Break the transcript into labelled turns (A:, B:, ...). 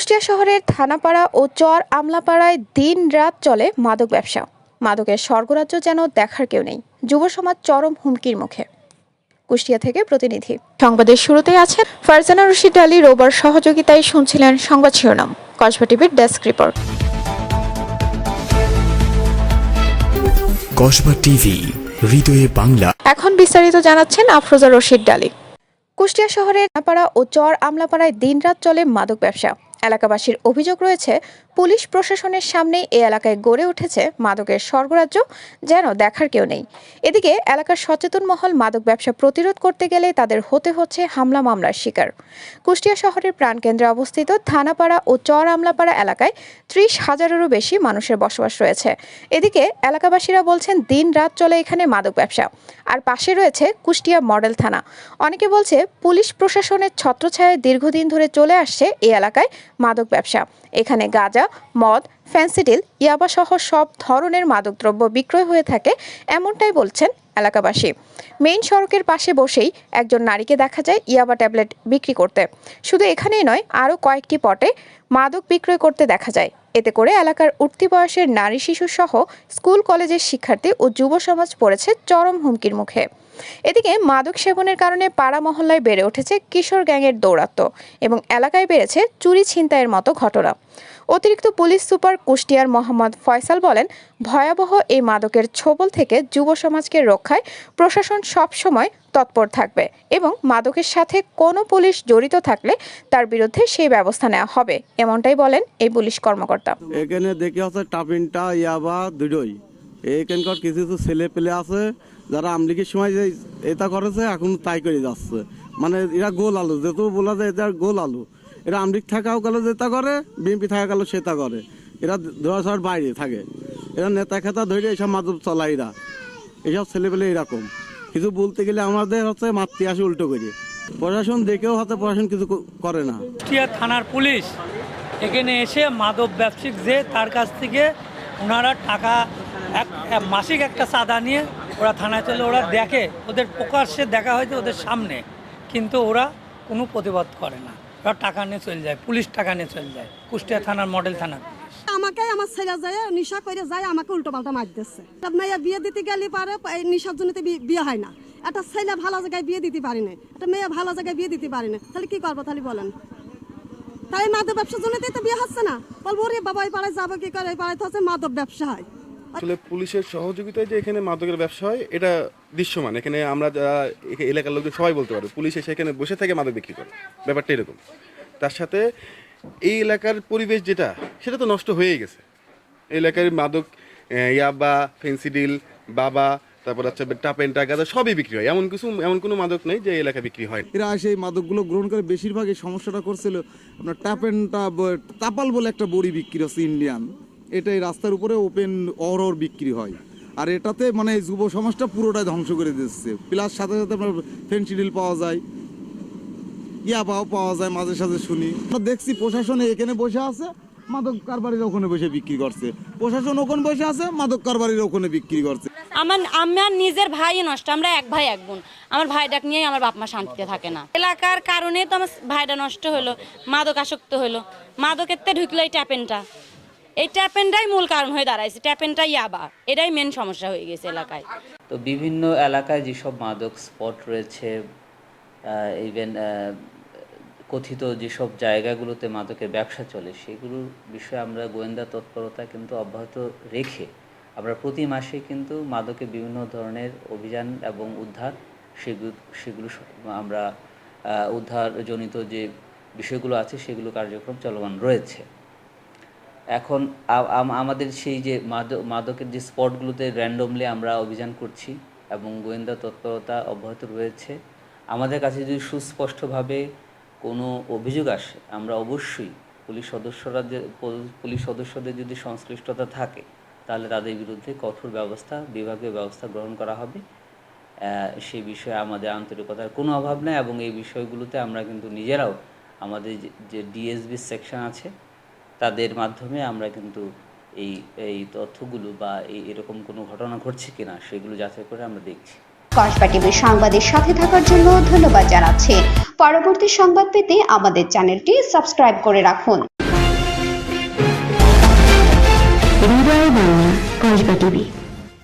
A: কুষ্টিয়া শহরের থানাপাড়া ও চর আমলাপাড়ায় দিন রাত চলে মাদক ব্যবসা। মাদকের স্বর্গরাজ্য যেন দেখার কেউ নেই। যুব সমাজ চরম হুমকির মুখে। কুষ্টিয়া থেকে প্রতিনিধি। সংবাদের শুরুতেই আছেন ফারজানা রশিদ আলী রোবার সহযোগিতায় শুনছিলেন সংবাদ শিরোনাম। কসবা টিভির ডেস্ক রিপোর্ট।
B: কসবা টিভি হৃদয়ে বাংলা।
A: এখন বিস্তারিত জানাচ্ছেন আফরোজা রশিদ ডালি কুষ্টিয়া শহরের নাপাড়া ও চর আমলাপাড়ায় দিনরাত চলে মাদক ব্যবসা। এলাকাবাসীর অভিযোগ রয়েছে, পুলিশ প্রশাসনের সামনেই এই এলাকায় গড়ে উঠেছে মাদকের স্বর্গরাজ্য, যেন দেখার কেউ নেই। এদিকে এলাকার সচেতন মহল মাদক ব্যবসা প্রতিরোধ করতে গেলে তাদের হতে হচ্ছে হামলা মামলার শিকার। কুষ্টিয়া শহরের প্রাণকেন্দ্রে অবস্থিত থানাপাড়া ও চর আমলাপাড়া এলাকায় ত্রিশ হাজারেরও বেশি মানুষের বসবাস রয়েছে। এদিকে এলাকাবাসীরা বলছেন, দিন রাত চলে এখানে মাদক ব্যবসা। আর পাশে রয়েছে কুষ্টিয়া মডেল থানা। অনেকে বলছে, পুলিশ প্রশাসনের ছত্রছায়ায় দীর্ঘদিন ধরে চলে আসছে এই এলাকায় মাদক ব্যবসা। এখানে গাঁজা, মদ ফ্যান্সিডিল ইয়াবা সহ সব ধরনের মাদকদ্রব্য বিক্রয় হয়ে থাকে, এমনটাই বলছেন এলাকাবাসী। মেইন সড়কের পাশে বসেই একজন নারীকে দেখা যায় ইয়াবা ট্যাবলেট বিক্রি করতে। শুধু এখানেই নয়, আরও কয়েকটি পটে মাদক বিক্রয় করতে দেখা যায়। এতে করে এলাকার উঠতি বয়সের নারী শিশু সহ স্কুল, কলেজের শিক্ষার্থী ও যুব সমাজ পড়েছে চরম হুমকির মুখে। এদিকে মাদক সেবনের কারণে পাড়া মহল্লায় বেড়ে উঠেছে কিশোর গ্যাংয়ের দৌরাত্ম্য এবং এলাকায় বেড়েছে চুরি ছিনতাইয়ের মতো ঘটনা। অতিরিক্ত পুলিশ সুপার কুষ্টিয়ার মোহাম্মদ ফয়সাল বলেন, ভয়াবহ এই মাদকের ছোবল থেকে যুব সমাজকে রক্ষায় প্রশাসন সব সময় তৎপর থাকবে এবং মাদকের সাথে কোনো পুলিশ জড়িত থাকলে তার বিরুদ্ধে সেই ব্যবস্থা নেওয়া হবে, এমনটাই বলেন এই পুলিশ কর্মকর্তা।
C: এখানে দেখি আছে টাপিনটা ইয়াবা, দুটোই। এখানকার কিছু কিছু ছেলে পেলে আছে, যারা আমলিগের সময় যে এটা করেছে, এখন তাই করে যাচ্ছে। মানে এরা গোল আলু, যেহেতু বলা যায় এটা গোল আলু। এরা আমলিগ থাকাও গেল যেটা করে, বিএনপি থাকা গেল সেটা করে। এরা ধরাছাড় বাইরে থাকে। এরা নেতা খেতা ধরে এইসব মাদক চলায় এরা। এইসব ছেলেপেলে এরকম। কিছু বলতে গেলে আমাদের হচ্ছে মাতৃ আসে উল্টো করে। প্রশাসন দেখেও হয়তো প্রশাসন কিছু করে না।
D: থানার পুলিশ এখানে এসে মাদক ব্যবসায়িক যে তার কাছ থেকে ওনারা টাকা এক মাসিক একটা চাঁদা নিয়ে ওরা থানায় চলে, ওরা দেখে, ওদের প্রকাশ্যে দেখা হয়তো ওদের সামনে, কিন্তু ওরা কোনো প্রতিবাদ করে না। ওরা টাকা নিয়ে চলে যায়, পুলিশ টাকা নিয়ে চলে যায়, কুষ্টিয়া থানার মডেল থানার
E: আমাকে আমার ছেলে যায়, নিশা করে যায়, আমাকে উল্টো পাল্টা মার দিচ্ছে মেয়ে বিয়ে দিতে গেলে পারে নিশার জন্য বিয়ে হয় না। একটা ছেলে ভালো জায়গায় বিয়ে দিতে পারি না একটা মেয়ে ভালো জায়গায় বিয়ে দিতে পারি না তাহলে কি করব তাহলে বলেন? তাই মাদক ব্যবসার জন্য তো বিয়ে হচ্ছে না। বলব রে বাবা, এই পাড়ায় যাব কি করে? এই পাড়ায় তো হচ্ছে মাদক ব্যবসা হয়।
F: আসলে পুলিশের সহযোগিতায় যে এখানে মাদকের ব্যবসা হয়, এটা দৃশ্যমান। এখানে আমরা যারা এলাকার লোকজন সবাই বলতে পারে, পুলিশ এসে এখানে বসে থেকে মাদক বিক্রি করে। ব্যাপারটা এরকম। তার সাথে এই এলাকার পরিবেশ যেটা, সেটা তো নষ্ট হয়েই গেছে। এলাকার মাদক ইয়াবা ফেন্সিডিল বাবা, তারপর হচ্ছে টাপেন টাকা সবই বিক্রি হয়। এমন কিছু, এমন কোনো মাদক নেই যে এলাকা বিক্রি হয়।
G: এরা সেই মাদকগুলো গ্রহণ করে, বেশিরভাগ এই সমস্যাটা করছিল আপনার ট্যাপেনটা ব- তাপাল বলে একটা বড়ি বিক্রি হচ্ছে ইন্ডিয়ান। এটা এই রাস্তার উপরে ওপেন অরর বিক্রি হয়। আর এটাতে মানে এই যুব সমাজটা পুরোটাই ধ্বংস করে দিচ্ছে। প্লাস সাথে সাথে আপনার ফেন্সিডিল পাওয়া যায়। ইয়া পাও, পাওয়া যায়, মাঝে সাঝে শুনি। আমরা দেখছি প্রশাসনে এখানে বসে আছে, মাদক কারবারিরা ওখানে বসে বিক্রি করছে। প্রশাসন ওখানে বসে আছে, মাদক কারবারিরা ওখানে বিক্রি করছে।
H: আমার আমার নিজের ভাই নষ্ট, আমরা এক ভাই, এক বোন। আমার ভাইটাকে নিয়েই আমার বাপ মা শান্তিতে থাকে না। এলাকার কারণে তো আমার ভাইটা নষ্ট হলো, মাদক আসক্ত হলো। মাদকের তে ঢুকলো এই ট্যাপেনটা এই ট্যাপেনটাই মূল কারণ হয়ে দাঁড়াইছে। ট্যাপেনটাই ইয়াবা এটাই মেন সমস্যা হয়ে গেছে এলাকায়।
I: তো বিভিন্ন এলাকায় যেসব মাদক স্পট রয়েছে ইভেন কথিত যেসব জায়গাগুলোতে মাদকের ব্যবসা চলে, সেগুলোর বিষয়ে আমরা গোয়েন্দা তৎপরতা কিন্তু অব্যাহত রেখে আমরা প্রতি মাসে কিন্তু মাদকের বিভিন্ন ধরনের অভিযান এবং উদ্ধার সেগুলো সেগুলো আমরা উদ্ধারজনিত যে বিষয়গুলো আছে, সেগুলো কার্যক্রম চলমান রয়েছে। এখন আম- আমাদের সেই যে মাদক, মাদকের যে স্পটগুলোতে র্যান্ডমলি আমরা অভিযান করছি এবং গোয়েন্দা তৎপরতা অব্যাহত রয়েছে, আমাদের কাছে যদি সুস্পষ্টভাবে কোনো অভিযোগ আসে, আমরা অবশ্যই পুলিশ সদস্যরা যে পুলিশ সদস্যদের যদি সংশ্লিষ্টতা থাকে, তাহলে তাদের বিরুদ্ধে কঠোর ব্যবস্থা, বিভাগীয় ব্যবস্থা গ্রহণ করা হবে। সেই বিষয়ে আমাদের আন্তরিকতার কোনো অভাব নেই এবং এই বিষয়গুলোতে আমরা কিন্তু নিজেরাও আমাদের যে ডিএসবি সেকশন আছে তাদের মাধ্যমে আমরা কিন্তু এই এই তথ্যগুলো বা এই এরকম কোনো ঘটনা ঘটছে কিনা সেগুলো যাচাই করে আমরা দেখছি।
J: কসবা সংবাদের সাথে থাকার জন্য ধন্যবাদ জানাচ্ছি। পরবর্তী সংবাদ পেতে আমাদের চ্যানেলটি সাবস্ক্রাইব করে রাখুন।
K: কসবা